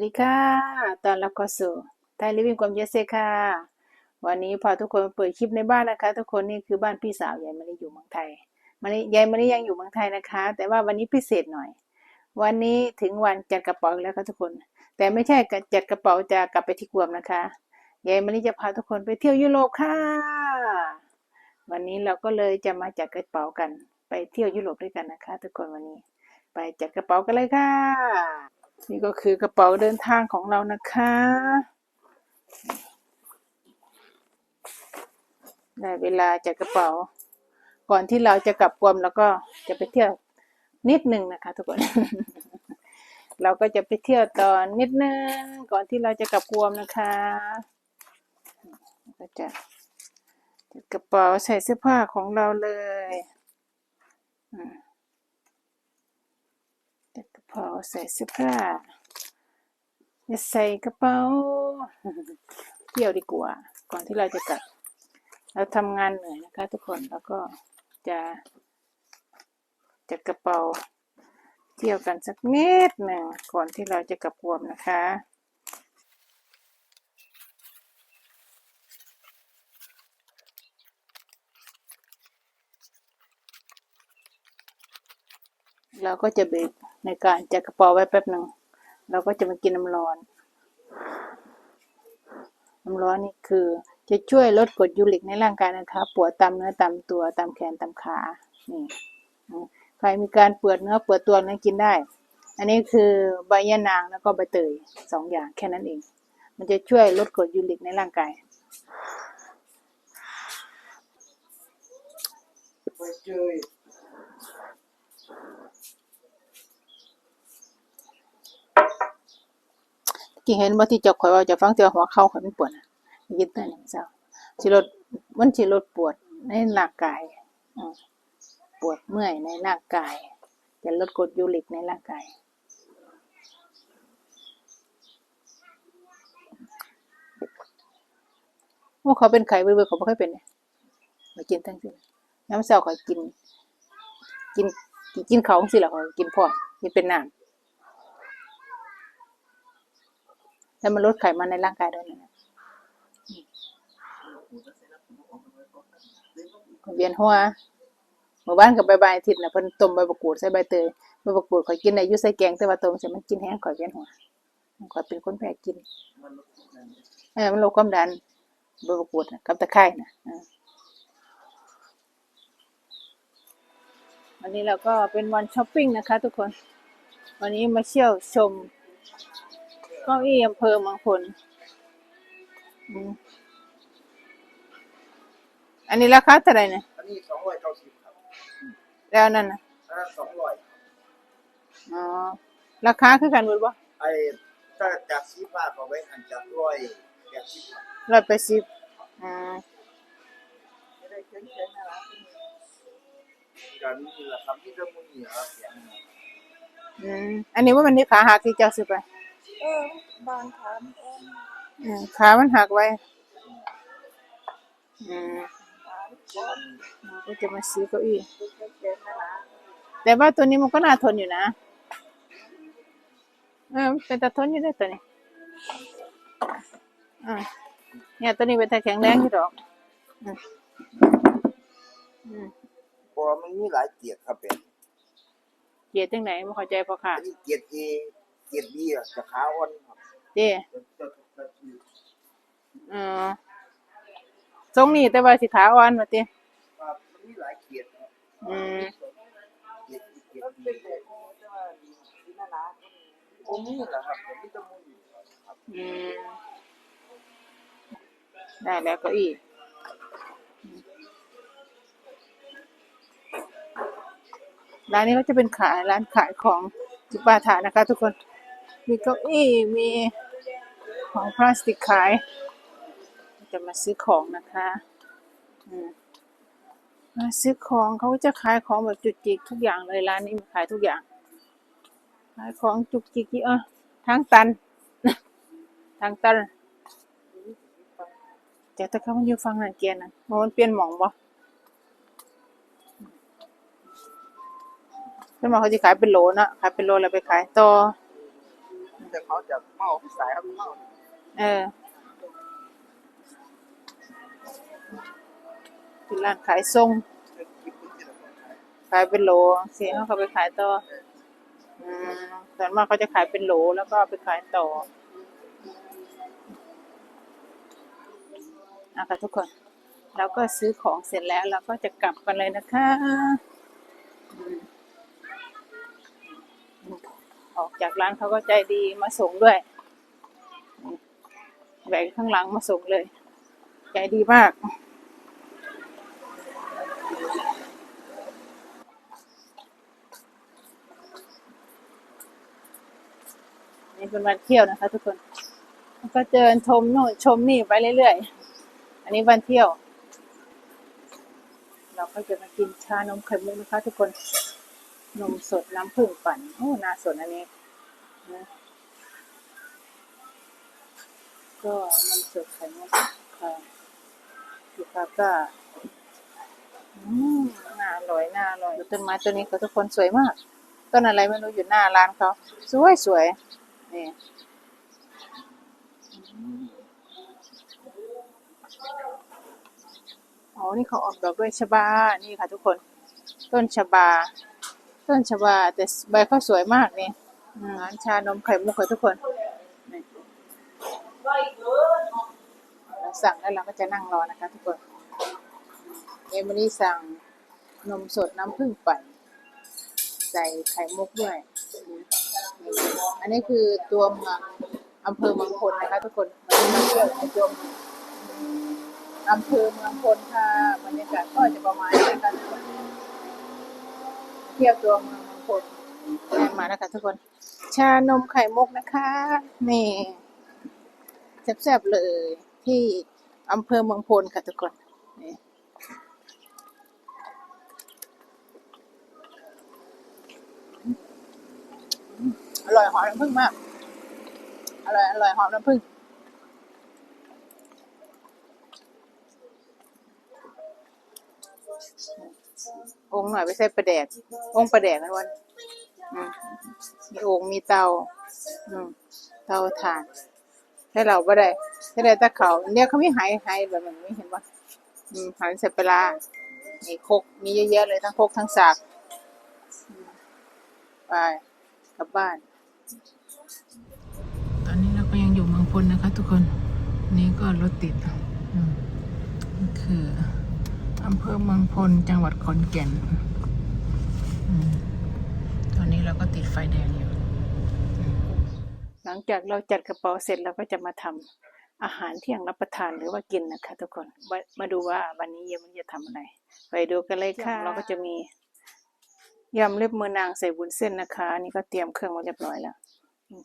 วัสดีค่ะ ตอนรับเข้าสู่ไทยลิวิ่งความเยสเซค่ะ วันนี้พาทุกคนเปิดคลิปในบ้านนะคะ ทุกคนนี่คือบ้านพี่สาวยายมะลิอยู่เมืองไทยมะลิยายมะลิยังอยู่เมืองไทยนะคะ แต่ว่าวันนี้พิเศษหน่อย วันนี้ถึงวันจัดกระเป๋าแล้วค่ะทุกคน แต่ไม่ใช่จัดกระเป๋าจะกลับไปที่กวมนะคะยายมะลิจะพาทุกคนไปเที่ยวยุโรปค่ะ วันนี้เราก็เลยจะมาจัดกระเป๋ากัน ไปเที่ยวยุโรปด้วยกันนะคะ ทุกคนวันนี้ ไปจัดกระเป๋ากันเลยค่ะ นี่ก็คือกระเป๋าเดินทางของเรานะคะ ได้เวลาจัดกระเป๋า ก่อนที่เราจะกลับกวมแล้วก็จะไปเที่ยวนิดหนึ่งนะคะ ทุกคน เราก็จะไปเที่ยวตอนนิดนึงก่อนที่เราจะกลับกวมนะคะก็จะจกระเป๋าใส่เสื้อผ้าของเราเลย อืม จัดกระเป๋าใส่เสื้อผ้าอย่าใส่กระเป๋าเที่ยวดีกว่า ก่อนที่เราจะกลับ เราทำงานเหนื่อยนะคะ ทุกคนแล้วก็จะจัดกระเป๋าเที่ยวกันสักนิดหนึ่งก่อนที่เราจะกลับรวมนะคะเราก็จะเบรก ในการจัดกระป๋าไว้แป๊บหนึ่งเราก็จะมากินน้ำร้อน น้ำร้อนนี่คือจะช่วยลดกรดยูริกในร่างกายนะคะ ปวดตามเนื้อตามตัวตามแขนตามขานี่ใครมีการปวดเนื้อปวดตัวนั้นกินได้ อันนี้คือใบยะนางแล้วก็ใบเตยสองอย่างแค่นั้นเอง มันจะช่วยลดกรดยูริกในร่างกายเจย กี่เห็นว่าที่เจาข่อยว่าจะฟังเตือหัวเข่าข่อยมันปวดนะยินแต่หนึ่งเจ้าสิลดมันสิลดปวดในร่างกายปวดเมื่อยในร่างกาย จะลดกรดยูริกในร่างกายว่าเขาเป็นไข้เบื่อเขาไม่ค่อยเป็นเนี่ยมากินทั้งสิ้นน้ำเศร้าข่อยกิน กินกินเขาสิละข่อกินพอกินเป็นน้ำ แล้วมันลดไขมันในร่างกายด้วยนะเวียนหัวหมู่บ้านกับใบใบอาทิตย์นะเพิ่นต้มใบมะกูดใส่ใบเตยใบมะกูดข่อยกินได้ยู่ใส่แกงแต่ว่าต้มใส่มันกินแห้งข่อยเวียนหัวข่อยเป็นคนแพ้กินมันลดนั่นเออมันลดความดันใบมะกูดนะกับตะไคร้นะอันนี้เราก็เป็นวันช้อปปิ้งนะคะ ทุกคน วันนี้มาเที่ยวชม เก้าอี้อำเภอเมืองพลอืมอันนี้ราคาเท่าไหร่เนี่ยอันนี้สองร้อยเก้าสิบครับ แล้วนั่นนะอันนั้นสองร้อยอ๋อ ราคาคือกันหมดบ่ไอ้ถ้าจากสีฟ้าก็ไว้หันจากร้อยแปดสิบครับร้อยแปดสิบอืมไม่ได้เจ๊งๆนะร้านที่นี่การนี้แหละครับที่เริ่มมุ่งเหนียวเสียงอืม อันนี้ว่ามันนี่ขาหักที่เจ้าซื้อไป เออบางครับอืมขามันหักไว้อืมเราก็จะมาซื้อเก้าอี้เจ๊งๆนะร้านแต่ว่าตัวนี้มันก็น่าทนอยู่นะเออมันเป็นตาทนอยู่ได้อตัวนี้อ่าเนี่ยตัวนี้เป็นตาแข็งแรงอยู่ดอกอืมอืมเพราะว่ามันมีหลายเกียรติครับเป็นเกียดจังไหนไม่เข้าใจพอขาอัดนนี้เกียรติ A เกี ยรติ B อะจะขาอ่อนครับเจ้จะจะจะคือเออทรงนี้แต่ว่าสิขาอ่อนมาเจ้ว่ามันมีหลายเกียรติครับอืมเกียรติเกียรติ B ผมมีแหละครับผมมีแตะมุนครับอืมได้แล้วเก็อีก ร้านนี้ก็จะเป็นขายร้านขายของจิปาถานะคะ ทุกคน มีเก้าอี้มีของพลาสติกขาย จะมาซื้อของนะคะมาซื้อของเขาจะขายของแบบจุกจิกทุกอย่างเลยร้านนี้ขายทุกอย่าง ขายของจุกจิกที่เออทางตัน ทางตันแต่ถ้าเขามันอยู่ฟังนันเกียร์นะมันเปลี่ยนหมองบ่แล้วมาเขาจะขายเป็นโหลนะขายเป็นโหลแล้วไปขายต่อ แต่เขาจะเมาสายเขาเมาเออเป็นร้านขายทรงขายเป็นโหลเสียเขาก็ไปขายต่ออืมส่วนมากเขาจะขายเป็นโหลแล้วก็ไปขายต่ออะค่ะทุกคนเราก็ซื้อของเสร็จแล้วเราก็จะกลับกันเลยนะคะ ออกจากร้านเขาก็ใจดีมาส่งด้วยแบกข้างหลังมาส่งเลย ใจดีมากนี่เป็นวันเที่ยวนะคะ ทุกคนก็เดินชมโน่นชมนี่ไปเรื่อยๆ อันนี้วันเที่ยว เราก็จะมากินชานมไข่มุกนะคะ ทุกคน นมสดน้ำผึ้งปั่น โอ้ น่าสนอันนี้นะก็นมสดไข่มุกค่ะลูกค้าก็อืมน่าอร่อยน่าอร่อยต้นไม้ต้นนี้ก็ทุกคนสวยมากต้นอะไรไม่รู้อยู่หน้าร้านเขาสวยสวยนี่อ๋อนี่เขาออกดอกด้วยชบา นี่ค่ะทุกคน ต้นชบา ต้นชบาแต่ใบเขาสวยมากนี่ร้านชานมไข่มุกค่ะทุกคนเราสั่งแล้วเราก็จะนั่งรอนะคะทุกคน เอมิลี่สั่งนมสดน้ำผึ้งปั่นใส่ไข่มุกด้วย อันนี้คือตัวเมืองอำเภอเมืองพลนะคะทุกคนมันมาเที่ยวในตัวเมืองอำเภอเมืองพลค่ะบรรยากาศก็จะประมาณนี้ค่ะทุกคน ที่ยวตัวเมืองเมืองพลได้มาแล้วค่ะทุกคน ชานมไข่มุกนะคะ นี่แซ่บๆเลยที่อำเภอเมืองพลค่ะทุกคนนี่อร่อยหอมน้ำผึ้งมาก อร่อยอร่อยหอมน้ำผึ้ง องค์หน่อยไปใส่ประแดกองค์ประแดกนะวันมีองค์มีเตาอืเตาถ่านให้เราบ่ได้ให้ได้ตะเขาเนี่ยเขาไม่หายหายแบบมันไม่เห็นว่าหันใส่ปลามีคกมีเยอะแยะเลยทั้งคกทั้งสากไปกลับบ้าน ตอนนี้เราก็ยังอยู่เมืองพลนะคะทุกคน นี่ก็รถติดอืมนี่คืออำ เภอเมืองพลจังหวัดขอนแก่นอืมตอนนี้เราก็ติดไฟแดงอยู่อืมหลังจากเราจัดกระเป๋าเสร็จเราก็จะมาทำอาหารเที่ยงรับประทานหรือว่ากินนะคะทุกคน มามาดูว่าวันนี้เยมันจะทำอะไร ไปดูกันเลยค่ะ เราก็จะมียำเล็บมือนางใส่วุ้นเส้นนะคะอันนี่ก็เตรียมเครื่องมาเรียบร้อยแล้ว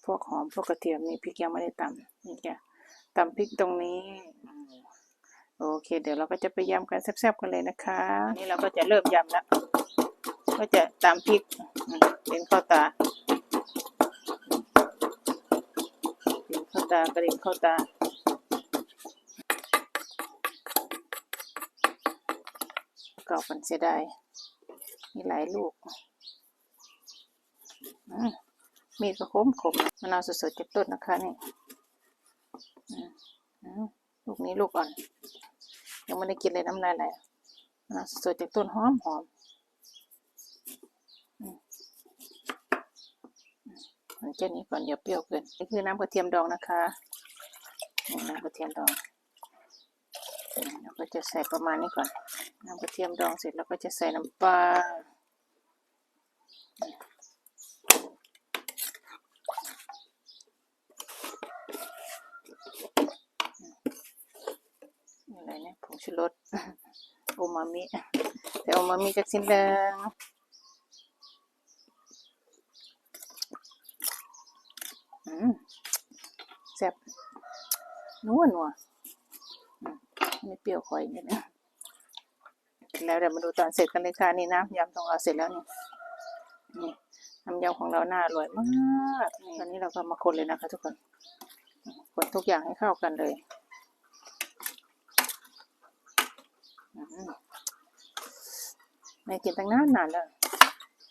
พวกหอมพวกกระเทียมนี่พริกยังไม่ได้ตำนี่แกตำพริกตรงนี้อืม โอเค เดี๋ยวเราก็จะไปยำกันแซ่บๆกันเลยนะคะนี่เราก็จะเริ่มยำแล้วก็จะตำพริกเป็นข้าวตาเป็นข้าวตากระดิ่งข้าวตาเก่าปันเสียดายมีหลายลูกอืมมีดก็คมคมมะนาวสดๆจากต้นนะคะนี่อืมอืมลูกนี้ลูกอ่อน ยังไม่ได้กินเลยน้ำลายไหลยนาวสดๆจากต้นหอมหอมอืมอืมมันจะนี้ก่อนอย่าเปรี้ยวเกินนี่คือน้ำกระเทียมดองนะคะน้ำกระเทียมดองเราก็จะใส่ประมาณนี้ก่อนน้ำกระเทียมดองเสร็จแล้วก็จะใส่น้ำปลา อะไรเนี่ยผง ชูรสโอมามิแต่โอมามิจากสิ้นเดิงอืมแซ่บนัวนัวอืมไม่เปรี้ยวคอยอย่างเงี้ยนะแล้วเดี๋ยวมาดูตอนเสร็จกันเลยค่ะนี่น้ำยำของเราเสร็จแล้วนี่นี่น้ำยำของเราน่าอร่อยมากนี่ตอนนี้เราก็มาคนเลยนะคะทุกคนคนทุกอย่างให้เข้ากันเลย อืมไม่กินตั้งนานนานแล้ว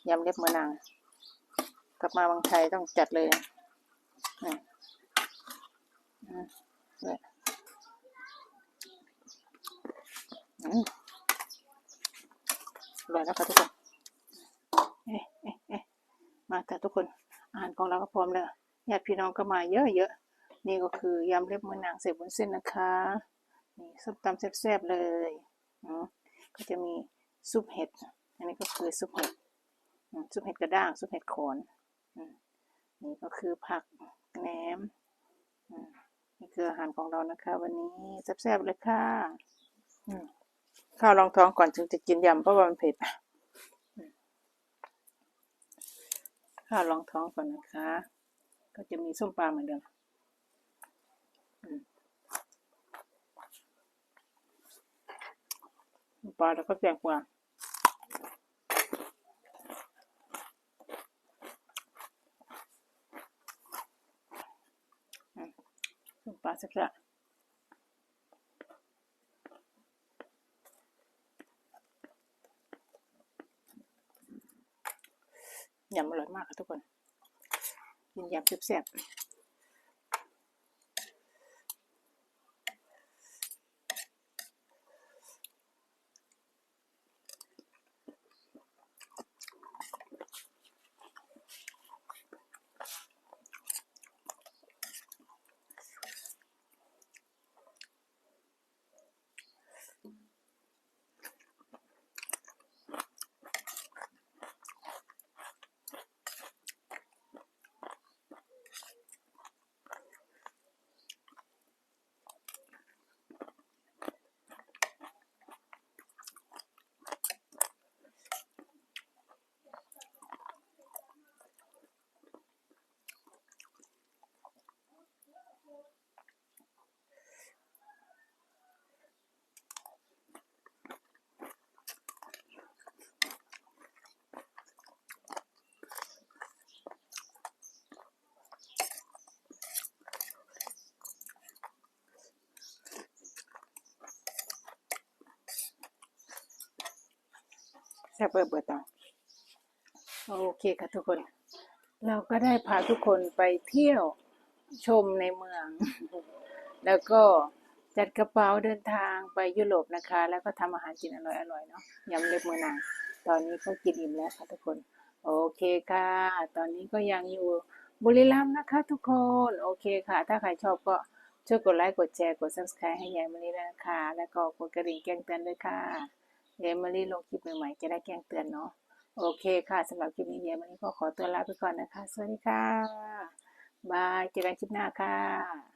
ยำเล็บมือนาง กลับมาบางไทยต้องจัดเลยอืมอืมเลยอืมร่อยแล้วค่ะทุกคน เอ๊ะเอ๊ะเอ๊ะมาแต่ทุกคนอาหารของเราก็พร้อมแล้วญาติพี่น้องก็มาเยอะๆ นี่ก็คือยำเล็บมือนางเสพบนเส้นนะคะ นี่ส้มตำแซ่บๆเลย ก็จะมีซุปเห็ด อันนี้ก็คือซุปเห็ดซุปเห็ดกระด้าง ซุปเห็ดโขนนี่ก็คือผักแหนมนี่คืออาหารของเรานะคะ วันนี้แซ่บๆเลยค่ะข้าวรองท้องก่อนจึงจะกินยำเพราะว่ามันเผ็ดข้าวรองท้องก่อนนะคะ ก็จะมีส้มปลาเหมือนเดิมอืมส้ม ปลาแล้วก็แกงกวางอืมส้มปลาแซ่บๆยำอร่อยมากค่ะทุกคนกินยำแซ่บ บเบอร์เบอร์ต่อโอเคค่ะทุกคน เราก็ได้พาทุกคนไปเที่ยวชมในเมือง แล้วก็จัดกระเป๋าเดินทางไปยุโรปนะคะ แล้วก็ทำอาหารกินอร่อยๆเนาะยำเล็บมือนาง ตอนนี้ก็กินอิ่มแล้วค่ะทุกคน โอเคค่ะ ตอนนี้ก็ยังอยู่บุรีรัมย์นะคะทุกคน โอเคค่ะ ถ้าใครชอบก็ช่วยกดไลค์ กดแชร์ กด subscribe ให้ยายมะลิด้วยนะคะ แล้วก็กดกระดิ่งแจ้งเตือนด้วยค่ะ เยมารีลงคลิปใหม่ๆจะได้แจ้งเตือนเนาะโอเคค่ะสำหรับคลิปนี้เยมารีก็ขอตัวลาไปก่อนนะคะ สวัสดีค่ะ บายเจอกันคลิปหน้าค่ะ